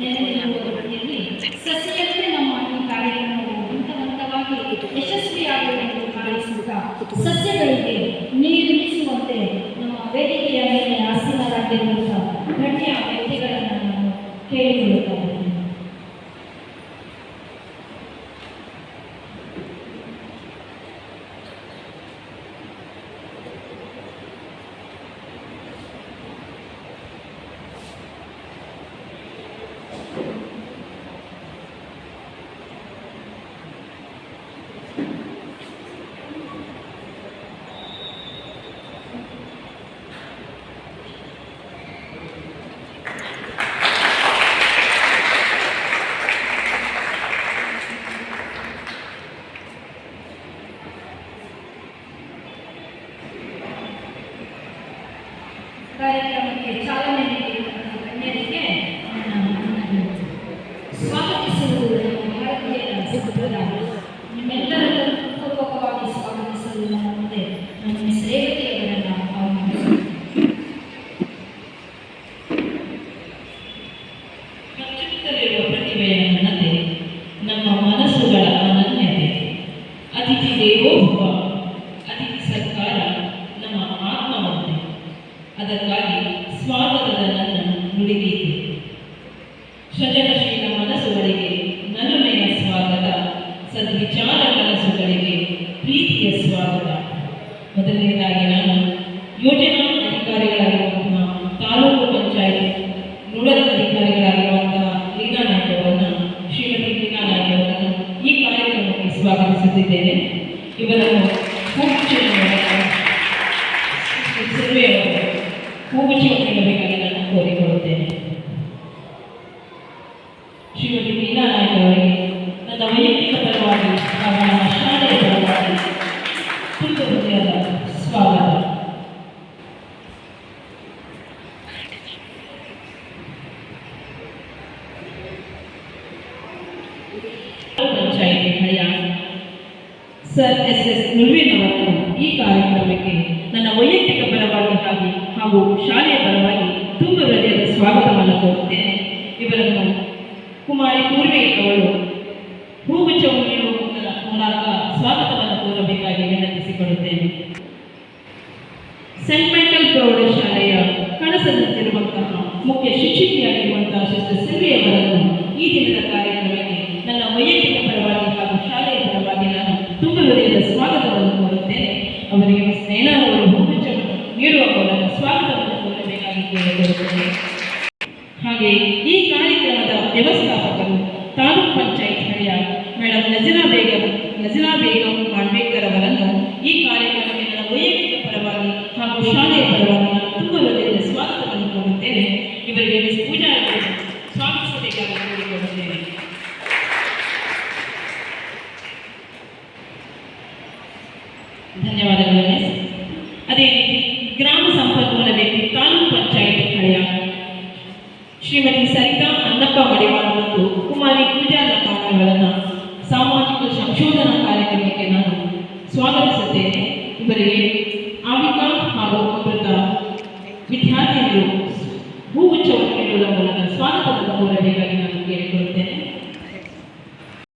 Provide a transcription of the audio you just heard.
ನೆಲೆಯಲ್ಲಿ ಸಸಿಯಂತೆ ನಮ್ಮ ಈ ಕಾರ್ಯವನ್ನು ಹಂತವಾಗಿ ಯಶಸ್ವಿಯಾಗುವುದನ್ನು ಕಾಣಿಸುತ್ತಾ ಸಸ್ಯಗಳಿಗೆ ನೀರಿಸುವಂತೆ ನಮ್ಮ ವೇದಿಕೆಯ ಮೇಲೆ ಆಸೀನರಾಗಿರುವಂತಹ ಗಣ್ಯ ವ್ಯಕ್ತಿಗಳನ್ನು ನಾನು ಕೇಳಿಕೊಳ್ಳುತ್ತೇನೆ. ಕಾರ್ಯಕ್ರಮಕ್ಕೆ ಚಾಲನೆ ನೀಡಿರುವಂತಹ ಗಣ್ಯರಿಗೆ. ಸ್ವಾಗತಿಸುವುದು ನಮ್ಮ ಭಾರತೀಯರ ಸಂಪ್ರದಾಯ ನಿಮ್ಮೆಲ್ಲರನ್ನು ಪೂರ್ವಕವಾಗಿ ಸ್ವಾಗತಿಸಲು ನಮ್ಮ ಮುಂದೆ ನಮ್ಮ ಆಹ್ವಾನಿಸುತ್ತೇನೆ ಕಚ್ಚುತ್ತಲಿರುವ ಪ್ರತಿಭೆಯ ನಮ್ಮ ಅಧಿಕಾರಿಗಳಾಗಿರುವಂತಹ ತಾಲೂಕು ಪಂಚಾಯತ್ ನೋಡಲ್ ಅಧಿಕಾರಿಗಳಾಗಿರುವಂತಹ ಲೀನಾ ಶ್ರೀಮತಿ ಲೀನಾ ಈ ಕಾರ್ಯಕ್ರಮಕ್ಕೆ ಸ್ವಾಗತಿಸುತ್ತಿದ್ದೇನೆ. ಇವರನ್ನು ಹೂಗುಚ್ಚಿ ಸರ್ವೆ ಸರ್ ಎಸ್ ಎಸ್ ಮುಲ್ವೇನವರ ಈ ಕಾರ್ಯಕ್ರಮಕ್ಕೆ ನನ್ನ ವೈಯಕ್ತಿಕ ಪರವಾಗಿ ಹಾಗೂ ಶಾಲೆಯ ಪರವಾಗಿ ತುಂಬ ಹೃದಯದ ಸ್ವಾಗತವನ್ನು ಕೋರುತ್ತೇನೆ. ಇವರನ್ನು ಕುಮಾರಿ ಪೂರ್ವೆ ಅವರು ಹೂಗುಚ್ಚ ಮುಗಿಯುವ ಮೂಲಕ ಸ್ವಾಗತವನ್ನು ಕೋರಬೇಕಾಗಿ ವಿನಂತಿಸಿಕೊಳ್ಳುತ್ತೇನೆ. ಹಾಗೆ ಈ ಕಾರ್ಯಕ್ರಮದ ವ್ಯವಸ್ಥಾಪಕರು ತಾಲೂಕ್ ಪಂಚಾಯತ್ ಹಳೆಯ ಮೇಡಮ್ ನಜೀರಾ ಬೇಗಂ ನಜೀರಾ ಬೇಗಂ ಮಾಂಡ್ವೇಕರ್ ಅವರನ್ನು ಈ ಕಾರ್ಯಕ್ರಮಕ್ಕೆ ನನ್ನ ವೈಯಕ್ತಿಕ ಪರವಾಗಿ ಹಾಗೂ ಶಾಲೆಯ ಪರವಾಗಿ ತುಂಬ ಹೃದಯದ ಸ್ವಾಗತವನ್ನು ಕೋರುತ್ತೇನೆ ಇವರಿಗೆ ಪೂಜಾ ಸ್ವಾಗತಿಸಬೇಕಾಗಿ ಕೋರಿಕೊಳ್ಳುತ್ತೇನೆ ಧನ್ಯವಾದಗಳು ಅದೇ ರೀತಿ होते हैं तो बोलिए आविका हाँ